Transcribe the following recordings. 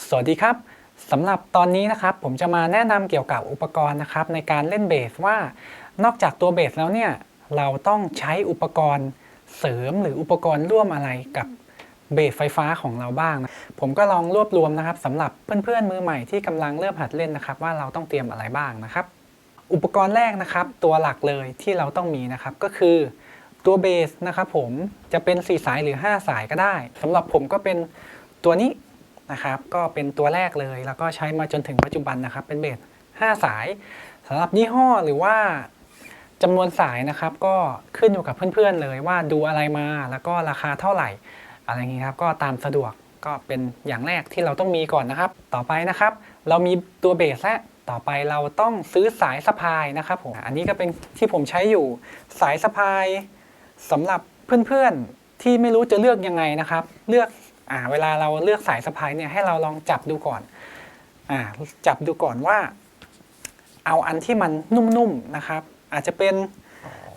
สวัสดีครับสำหรับตอนนี้นะครับผมจะมาแนะนำเกี่ยวกับอุปกรณ์นะครับในการเล่นเบสว่านอกจากตัวเบสแล้วเนี่ยเราต้องใช้อุปกรณ์เสริมหรืออุปกรณ์ร่วมอะไรกับเบสไฟฟ้าของเราบ้าง ผมก็ลองรวบรวมนะครับสำหรับเพื่อนๆมือใหม่ที่กำลังเริ่มหัดเล่นนะครับ ว่าเราต้องเตรียมอะไรบ้างนะครับ อุปกรณ์แรกนะครับ ตัวหลักเลยที่เราต้องมีนะครับก็คือตัวเบสนะครับผมจะเป็น 4 สายหรือ 5 สายก็ได้สำหรับผมก็เป็นตัวนี้ นะครับ ก็เป็นตัวแรกเลยแล้วก็ใช้มาจนถึงปัจจุบันนะครับ เป็นเบส5 สายสำหรับยี่ห้อหรือว่าจำนวนสายนะครับก็ขึ้นอยู่กับเพื่อนๆเลยว่าดูอะไรมาแล้วก็ราคาเท่าไหร่ อะไรอย่างนี้ครับก็ตามสะดวกก็เป็นอย่างแรกที่เราต้องมีก่อนนะครับ ต่อไปนะครับ เรามีตัวเบสและต่อไปเราต้องซื้อสายสะพายนะครับผมอันนี้ก็เป็นที่ผมใช้อยู่สายสะพายสำหรับเพื่อนๆที่ไม่รู้จะเลือกยังไงนะครับ เลือก อ่าเวลาเราเลือกสายสะพายเนี่ยให้เราลองจับดูก่อนอ่าจับดูก่อนว่า เอาอันที่มันนุ่มๆนะครับ อาจจะเป็น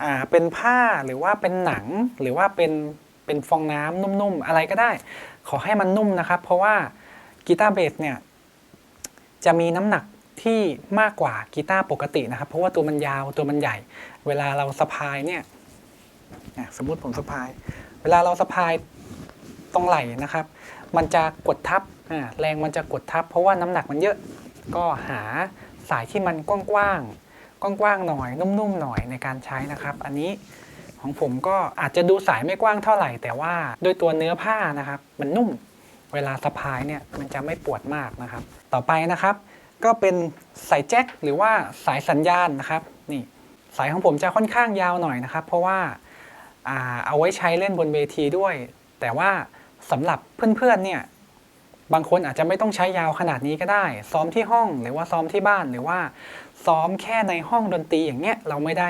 อ่าเป็นผ้าหรือว่าเป็นหนังหรือว่าเป็นเป็นฟองน้ำนุ่มๆ อะไรก็ได้ ขอให้มันนุ่มนะครับ เพราะว่ากีตาร์เบสเนี่ยจะมีน้ำหนักที่มากกว่ากีตาร์ปกตินะครับ เพราะว่าตัวมันยาวตัวมันใหญ่ เวลาเราสะพายเนี่ยสมมติผมสะพาย เวลาเราสะพาย ตรงไหล่นะครับ มันจะกดทับแรงมันจะกดทับ เพราะว่าน้ำหนักมันเยอะ ก็หาสายที่มันกว้างๆกว้างๆหน่อยนุ่มๆหน่อยในการใช้นะครับ อันนี้ของผมก็อาจจะดูสายไม่กว้างเท่าไหร่ แต่ว่าด้วยตัวเนื้อผ้านะครับ มันนุ่มเวลาสะพายเนี่ยมันจะไม่ปวดมากนะครับ ต่อไปนะครับ ก็เป็นสายแจ็คหรือว่าสายสัญญาณนะครับนี่สายของผมจะค่อนข้างยาวหน่อยนะครับ เพราะว่าเอาไว้ใช้เล่นบนเวทีด้วย แต่ว่า สำหรับเพื่อนๆเนี่ยบางคนอาจจะไม่ต้องใช้ยาวขนาดนี้ก็ได้ ซ้อมที่ห้องหรือว่าซ้อมที่บ้านหรือว่า ซ้อมแค่ในห้องดนตรีอย่างเงี้ยเราไม่ได้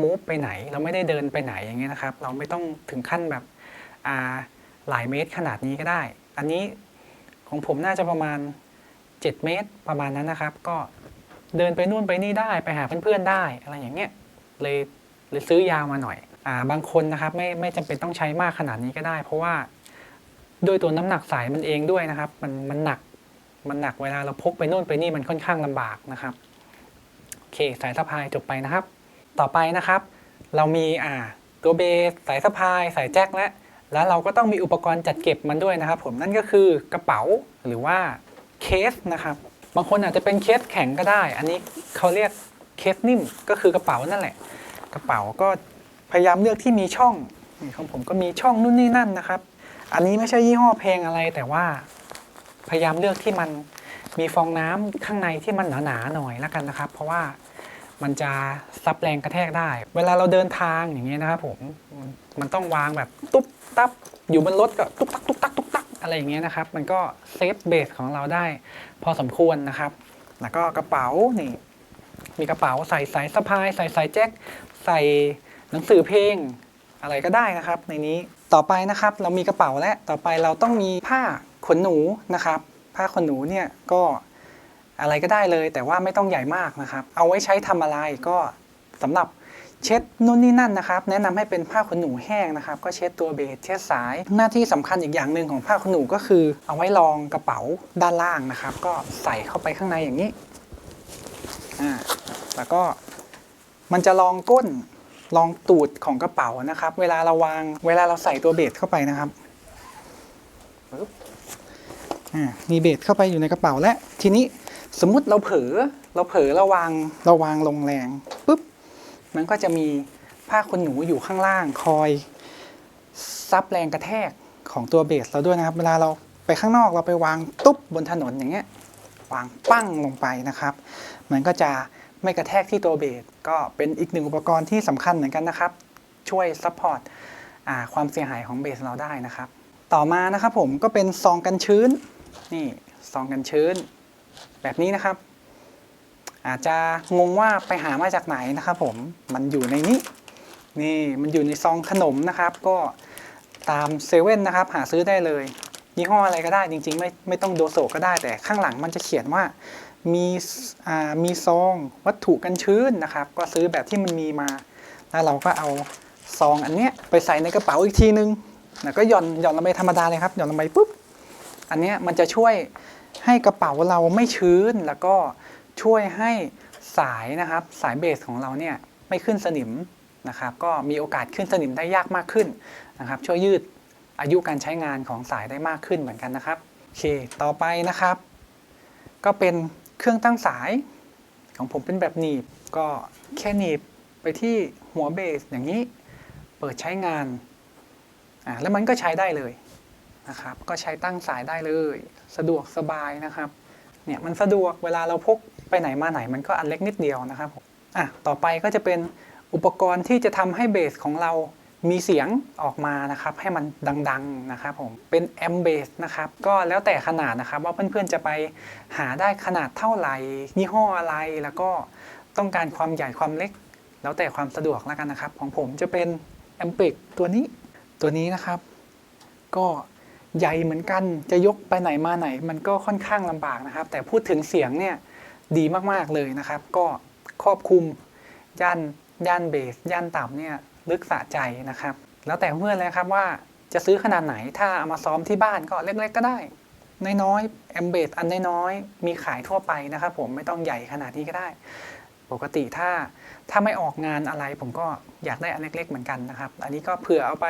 มูฟไปไหน เราไม่ได้เดินไปไหนอย่างเงี้ยนะครับ เราไม่ต้องถึงขั้นแบบอ่าหลายเมตรขนาดนี้ก็ได้ อันนี้ของผมน่าจะประมาณ 7 เมตรประมาณนั้นนะครับ ก็เดินไปนู่นไปนี่ได้ไปหาเพื่อนๆได้อะไรอย่างเงี้ยเลยเลยซื้อยาวมาหน่อยอ่าบางคนนะครับไม่ไม่จำเป็นต้องใช้มากขนาดนี้ก็ได้ เพราะว่า ด้วยตัวน้ำหนักสายมันเองด้วยนะครับ มันมันหนักมันหนักเวลาเราพกไปโน่นไปนี่มันค่อนข้างลำบากนะครับโอเคสายสะพายจบไปนะครับ ต่อไปนะครับ เรามีอ่าตัวเบสสายสะพาย สายแจ็คและแล้วเราก็ต้องมีอุปกรณ์จัดเก็บมันด้วยนะครับ ผมนั่นก็คือกระเป๋าหรือว่าเคสนะครับ บางคนอาจจะเป็นเคสแข็งก็ได้ อันนี้เขาเรียกเคสนิ่มก็คือกระเป๋านั่นแหละ กระเป๋าก็พยายามเลือกที่มีช่องนี่ของผมก็มีช่องนู่นนี่นั่นนะครับ อันนี้ไม่ใช่ยี่ห้อเพลงอะไรแต่ว่าพยายามเลือกที่มันมีฟองน้ำข้างในที่มันหนาๆหน่อยแล้วกันนะครับ เพราะว่ามันจะซับแรงกระแทกได้ เวลาเราเดินทางอย่างเงี้ยนะครับผมมันต้องวางแบบตุ๊บตับอยู่บนรถก็ตุ๊กตักตุ๊กตักตุ๊กตักอะไรอย่างเงี้ยนะครับ มันก็เซฟเบสของเราได้ พอสมควรนะครับ แล้วก็กระเป๋านี่ มีกระเป๋าใส่สายสะพาย ใส่สายแจ็คใส่หนังสือเพลง อะไรก็ได้นะครับ ในนี้ต่อไปนะครับเรามีกระเป๋าและต่อไปเราต้องมีผ้าขนหนูนะครับ ผ้าขนหนูเนี่ยก็อะไรก็ได้เลย แต่ว่าไม่ต้องใหญ่มากนะครับ เอาไว้ใช้ทำอะไรก็สำหรับเช็ดนู่นนี่นั่นนะครับ แนะนำให้เป็นผ้าขนหนูแห้งนะครับ ก็เช็ดตัวเบสเช็ดสาย หน้าที่สำคัญอีกอย่างหนึ่งของผ้าขนหนูก็คือ เอาไว้รองกระเป๋าด้านล่างนะครับ ก็ใส่เข้าไปข้างในอย่างนี้อ่าแล้วก็มันจะรองก้น รองตูดของกระเป๋านะครับ เวลาเราวางเวลาเราใส่ตัวเบสเข้าไปนะครับปึ๊บอ่ามีเบสเข้าไปอยู่ในกระเป๋าและ ทีนี้สมมุติเราเผลอเราเผลอเราวางเราวางลงแรงปุ๊บมันก็จะมีผ้าขนหนูอยู่ข้างล่างคอยซับแรงกระแทกของตัวเบสเราด้วยนะครับ เวลาเราไปข้างนอกเราไปวางตุ๊บบนถนนอย่างเงี้ยวางปั้งลงไปนะครับ มันก็จะ ไม่กระแทกที่ตัวเบสก็เป็นอีกหนึ่งอุปกรณ์ที่สำคัญเหมือนกันนะครับ ช่วยซัพพอร์ตความเสียหายของเบสเราได้นะครับ ต่อมานะครับผมก็เป็นซองกันชื้นนี่ซองกันชื้น แบบนี้นะครับ อาจจะงงว่าไปหามาจากไหนนะครับ ผมมันอยู่ในนี้นี่มันอยู่ในซองขนมนะครับ ก็ตามเซเว่นนะครับ หาซื้อได้เลยยี่ห้ออะไรก็ได้จริง ๆ ไม่ไม่ต้องโดโซก็ได้แต่ข้างหลังมันจะเขียนว่า มีมีซองวัตถุกันชื้นนะครับ ก็ซื้อแบบที่มันมีมา แล้วเราก็เอาซองอันเนี้ยไปใส่ในกระเป๋าอีกทีนึงแล้วก็หย่อนหย่อนลงไปธรรมดาเลยครับหย่อนลงไปปุ๊บอันเนี้ยมันจะช่วยให้กระเป๋าเราไม่ชื้นแล้วก็ช่วยให้สายนะครับสายเบสของเราเนี่ยไม่ขึ้นสนิมนะครับก็มีโอกาสขึ้นสนิมได้ยากมากขึ้นนะครับ ช่วยยืดอายุการใช้งานของสายได้มากขึ้นเหมือนกันนะครับโอเคต่อไปนะครับ ก็เป็น เครื่องตั้งสาย ของผมเป็นแบบหนีบ ก็แค่หนีบไปที่หัวเบสอย่างนี้ เปิดใช้งาน อ่า แล้วมันก็ใช้ได้เลยนะครับ ก็ใช้ตั้งสายได้เลย สะดวกสบายนะครับ เนี่ยมันสะดวกเวลาเราพกไปไหนมาไหนมันก็อันเล็กนิดเดียวนะครับผมอะ ต่อไปก็จะเป็นอุปกรณ์ที่จะทำให้เบสของเรา มีเสียงออกมานะครับให้มันดังๆนะครับผมเป็นแอมเบสนะครับก็แล้วแต่ขนาดนะครับว่าเพื่อนๆจะไปหาได้ขนาดเท่าไหร่ยี่ห้ออะไรแล้วก็ต้องการความใหญ่ความเล็ก แล้วแต่ความสะดวกแล้วกันนะครับ ของผมจะเป็นแอมเ c กตัวนี้ตัวนี้นะครับ ก็ใหญ่เหมือนกันจะยกไปไหนมาไหน มันก็ค่อนข้างลำบากนะครับ แต่พูดถึงเสียงเนี่ยดีมากๆเลยนะครับ ก็ครอบคลุมย่านย่านเบสย่านต่ำเนี่ย ลึกสะใจนะครับ แล้วแต่เพื่อนเลยครับว่าจะซื้อขนาดไหนถ้าเอามาซ้อมที่บ้านก็เล็กๆก็ได้น้อยๆแอมเบสอันน้อยๆมีขายทั่วไปนะครับผมไม่ต้องใหญ่ขนาดนี้ก็ได้ ปกติถ้าถ้าไม่ออกงานอะไรผมก็อยากได้อันเล็ก ๆ เหมือนกันนะครับ อันนี้ก็เผื่อเอาไป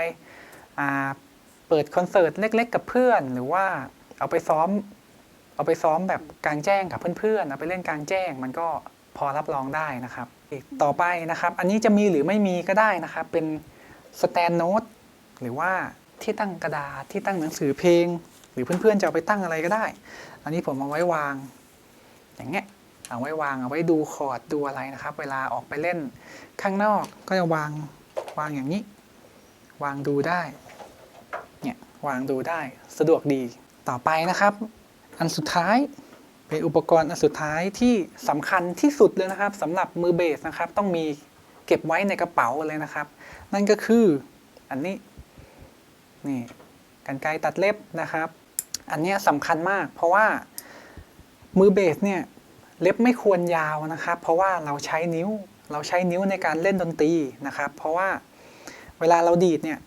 เปิดคอนเสิร์ตเล็ก ๆ กับเพื่อน หรือว่าเอาไปซ้อม เอาไปซ้อมแบบกลางแจ้งกับเพื่อนๆเอาไปเล่นกลางแจ้งมันก็ อรับรองได้นะครับ ต่อไปนะครับ อันนี้จะมีหรือไม่มีก็ได้นะครับ เป็นสแตนโน t หรือว่าที่ตั้งกระดาษที่ตั้งหนังสือเพลง หรือเพื่อนๆจะเอาไปตั้งอะไรก็ได้ อันนี้ผมเอาไว้วาง อย่างเงี้ยเอาไว้วางเอาไว้ดูคอร์ดดูอะไรนะครับ เวลาออกไปเล่นข้างนอกก็จะวางวางอย่างนี้ วางดูได้เนี่ยวางดูได้สะดวกดีต่อไปนะครับ อันสุดท้าย เป็นอุปกรณ์อันสุดท้ายที่สำคัญที่สุดเลยนะครับสำหรับมือเบสนะครับ ต้องมีเก็บไว้ในกระเป๋าเลยนะครับ นั่นก็คืออันนี้นี่กันไกรตัดเล็บนะครับ อันนี้สำคัญมาก เพราะว่ามือเบสเนี่ยเล็บไม่ควรยาวนะครับ เพราะว่าเราใช้นิ้วเราใช้นิ้วในการเล่นดนตรีนะครับ เพราะว่าเวลาเราดีดเนี่ย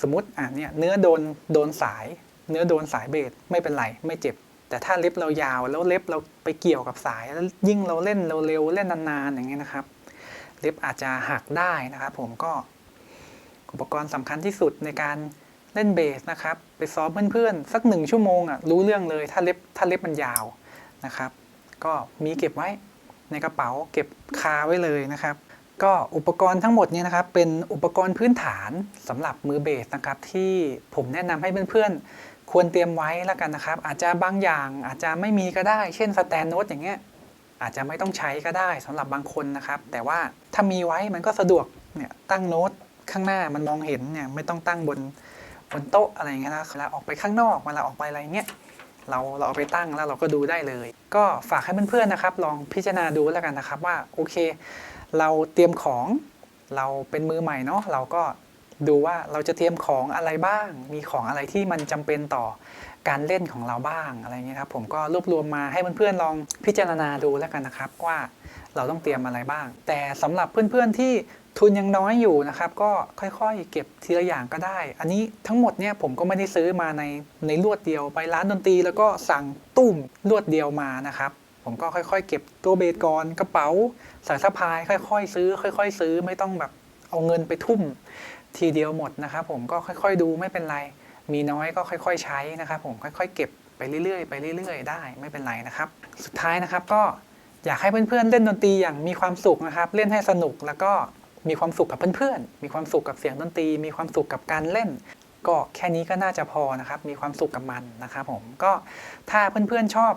สมมติอะเนี่ยเนื้อโดนโดนสาย เนื้อโดนสายเบสไม่เป็นไรไม่เจ็บ แต่ถ้าเล็บเรายาวแล้วเล็บเราไปเกี่ยวกับสาย แล้วยิ่งเราเล่นเราเร็วเล่นนานๆอย่างเงี้ยนะครับ เล็บอาจจะหักได้นะครับผมก็อุปกรณ์สำคัญที่สุดในการเล่นเบสนะครับ ไปซ้อมเพื่อนๆ สักหนึ่งชั่วโมงอะรู้เรื่องเลยถ้าเล็บถ้าเล็บมันยาวนะครับ ก็มีเก็บไว้ในกระเป๋าเก็บคาไว้เลยนะครับ ก็อุปกรณ์ทั้งหมดเนี่ยนะครับ เป็นอุปกรณ์พื้นฐานสำหรับมือเบสนะครับ ที่ผมแนะนำให้เพื่อนๆ ควรเตรียมไว้แล้วกันนะครับ อาจจะบางอย่างอาจจะไม่มีก็ได้ เช่นสแตนโนตอย่างเงี้ยอาจจะไม่ต้องใช้ก็ได้สำหรับบางคนนะครับ แต่ว่าถ้ามีไว้มันก็สะดวกเนี่ยตั้งโน้ตข้างหน้ามันมองเห็นเนี่ยไม่ต้องตั้งบนบนโต๊ะอะไรเงี้ยนะเวลาออกไปข้างนอกเวลาออกไปอะไรเงี้ยเราเราเอาไปตั้งแล้วเราก็ดูได้เลย ก็ฝากให้เพื่อนๆนะครับ ลองพิจารณาดูแล้วกันนะครับว่าโอเค เราเตรียมของเราเป็นมือใหม่เนาะเราก็ ดูว่าเราจะเตรียมของอะไรบ้าง มีของอะไรที่มันจำเป็นต่อการเล่นของเราบ้างอะไรเงี้ยครับผมก็รวบรวมมาให้เพื่อนๆลองพิจารณาดูแล้วกันนะครับว่าเราต้องเตรียมอะไรบ้าง แต่สำหรับเพื่อนๆที่ทุนยังน้อยอยู่นะครับ ก็ค่อยๆ เก็บทีละอย่างก็ได้ อันนี้ทั้งหมดเนี่ยผมก็ไม่ได้ซื้อมาในในรวดเดียวไปร้านดนตรี แล้วก็สั่งตุ้มรวดเดียวมานะครับผมก็ค่อยๆ เก็บตัวเบสก่อนกระเป๋าสายสะพาย ค่อยๆ ซื้อ ค่อย ๆ ซื้อไม่ต้องแบบเอาเงินไปทุ่ม ทีเดียวหมดนะครับผมก็ค่อยๆดูไม่เป็นไร มีน้อยก็ค่อย ๆ ใช้นะครับผมค่อยๆ เก็บไปเรื่อยๆไปเรื่อยๆ ได้ไม่เป็นไรนะครับ สุดท้ายนะครับก็อยากให้เพื่อนๆเล่นดนตรีอย่างมีความสุขนะครับ เล่นให้สนุกแล้วก็มีความสุขกับเพื่อนๆ มีความสุขกับเสียงดนตรี มีความสุขกับการเล่น ก็แค่นี้ก็น่าจะพอนะครับ มีความสุขกับมันนะครับผมก็ถ้าเพื่อนๆชอบ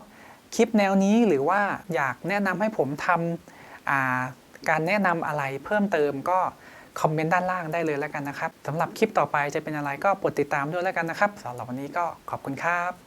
คลิปแนวนี้หรือว่าอยากแนะนำให้ผมทำอ่าการแนะนำอะไรเพิ่มเติมก็ คอมเมนต์ด้านล่างได้เลยแล้วกันนะครับสำหรับคลิปต่อไปจะเป็นอะไรก็กดติดตามด้วยแล้วกันนะครับสำหรับวันนี้ก็ขอบคุณครับ